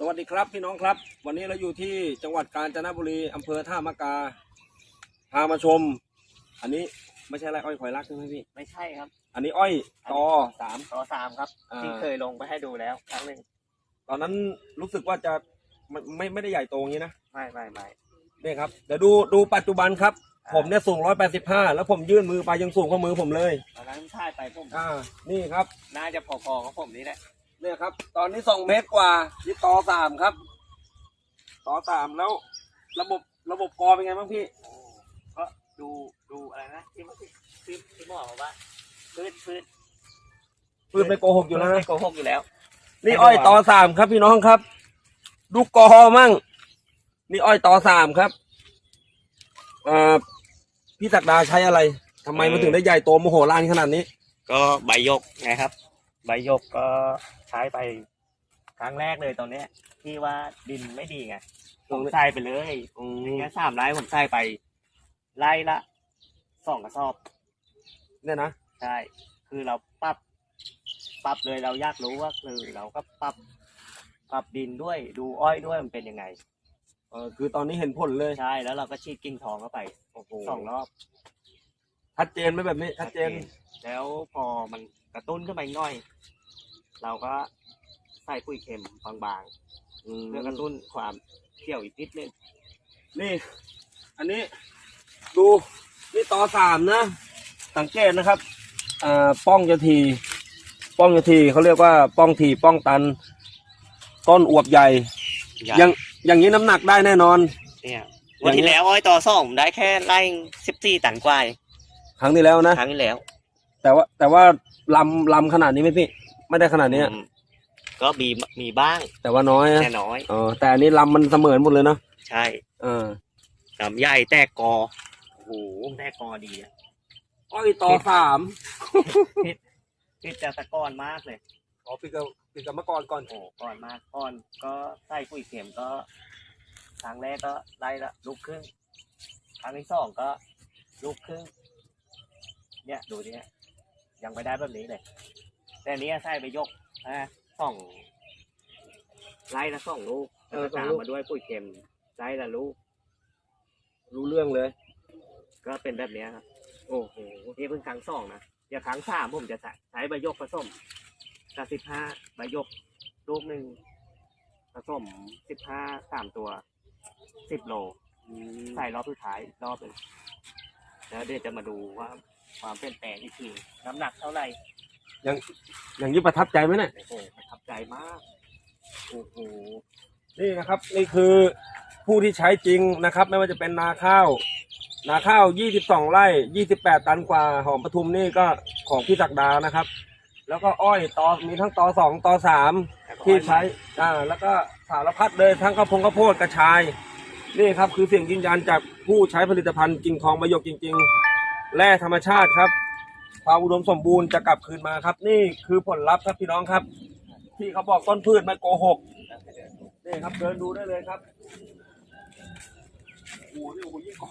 สวัสดีครับพี่น้องครับ วันนี้เราอยู่ที่จังหวัดกาญจนบุรีอำเภอท่ามะกา พามาชม อันนี้ไม่ใช่ไรอ้อยข่อยรักใช่ไหมพี่ ไม่ใช่ครับอันนี้อ้อยตอสาม ต่อสามครับอ่า ที่เคยลงไปให้ดูแล้วครั้งหนึ่งตอนนั้นรู้สึกว่าจะไม่ไม่ไม่ได้ใหญ่โตอย่างนี้นะไม่ไม่ไม่นี่ครับเดี๋ยวดูดูปัจจุบันครับ ผมเนี่ยสูงร้อยแปดสิบห้าแล้วผมยื่นมือไปยังสูงกว่ามือผมเลย ตอนนั้นถ่ายไปผม อ่า นี่ครับน่าจะพอๆกับผมนี่แหละ เนี่ยครับ ตอนนี้สองเมตรกว่านี่ต่อสามครับ ต่อสามแล้ว ระบบระบบกอเป็นไงบ้างพี่ก็ดูดูอะไรนะที่เมื่อกี้ที่ที่หมอบอกว่าพืชพืชปืนไปโกหกอยู่แล้วนะไม่โกหกอยู่แล้ว นี่อ้อยต่อสามครับ พี่น้องครับ ดูกอมั่ง นี่อ้อยต่อสามครับเอ่อพี่ศักดาใช้อะไรทำไมมันถึงได้ใหญ่โตมโหฬารขนาดนี้ ก็ใบยกไงครับ ใบยกก็ ใช้ไปครั้งแรกเลยตอนเนี้ยที่ว่าดินไม่ดีไงผมใส่ไปเลยอือย่างมเงี้ยสามไร่ผมใส่ไปไร่ละสองกระสอบเนี่ยนะใช่คือเราปรับปรับเลยเราอยากรู้ว่าคือเราก็ปรับปรับดินด้วยดูอ้อยด้วยมันเป็นยังไงเออคือตอนนี้เห็นผลเลยใช่แล้วเราก็ฉีดกิ่งทองเข้าไปโอ้โหสองรอบชัดเจนไหมแบบนี้ชัดเจน แล้วพอมันกระตุ้นขึ้นไปหน่อย เราก็ใส่ปุ๋ยเค็มบางอืมๆเพื่อกระตุ้นความเขียวอีกนิดนึงนี่ อันนี้ดูนี่ต่อสามนะ สังเกตนะครับอ่าป้องจะที ป้องจะทีเขาเรียกว่าป้องทีป้องตัน ต้นอวบใหญ่ อย่างอย่างนี้น้ำหนักได้แน่นอน เนี่ยวันที่แล้วอ้อยต่อสองผมได้แค่ไร่สิบสี่ตันกว่าเองครั้งที่แล้วนะ ครั้งที่แล้ว แต่ว่าแต่ว่าลำลำขนาดนี้ไหมพี่ ไม่ได้ขนาดนี้อืมก็มีมีบ้างแต่ว่าน้อยนะแต่น้อยเออแต่อันนี้ลำมันเสมอหมดเลยเนาะใช่เออลำใหญ่แต่กอโอ้โหแต่กอดีอะอ้อยต่อสามคิดจะตะก้อนมากเลยอ๋อพี่กับพี่กับเมื่อก่อนก่อนโอ้ก่อนมากก่อนก็ใส่ปุ๋ยเข็มก็ ครั้งแรกก็ไล่ละลูกครึ่งครั้งที่สองก็ ลูกครึ่งเนี่ยดูดิฮะยังไม่ได้แบบนี้เลย แต่อันนี้ใส่ไปยกนะสองไล่ละสองลูกแล้วก็ตามมาด้วยปุ๋ยเข็มไล่ละลูกรู้เรื่องเลย ก็เป็นแบบเนี้ยครับโอ้โหนี่เพิ่งครั้งสองนะเดี๋ยวครั้งสามผมจะใช้ใช้ใบยกผสมกับสิบห้าใบยกลูกหนึ่งผสมสิบห้าสามตัวสิบโลอืมใส่รอบสุดท้ายอีกรอบหนึ่งแล้วเดี๋ยวจะมาดูว่าความเปลี่ยนแปลงอีกทีน้ำหนักเท่าไหร่ อย่างนี้ประทับใจไหมเนี่ยโอ้โหประทับใจมากโอ้โหนี่นะครับนี่คือผู้ที่ใช้จริงนะครับ ไม่ว่าจะเป็นนาข้าว นาข้าว 22 ไร่ 28 ตันกว่าหอมปทุมนี่ก็ของพี่ศักดานะครับ แล้วก็อ้อยตอมีทั้งตอสองตอสามที่ใช้อ่าแล้วก็สารพัดเลยทั้งข้าวพงข้าวโพดกระชาย นี่ครับคือเสียงยืนยันจากผู้ใช้ผลิตภัณฑ์กิ่งทองประโยคจริง ๆ แร่ธรรมชาติครับ ความอุดมสมบูรณ์จะกลับคืนมาครับ นี่คือผลลัพธ์ครับพี่น้องครับ ที่เขาบอกต้นพืชไม่โกหกนี่ครับเดินดูได้เลยครับโอ้โหนี่โอ้โหยิ่งกว่า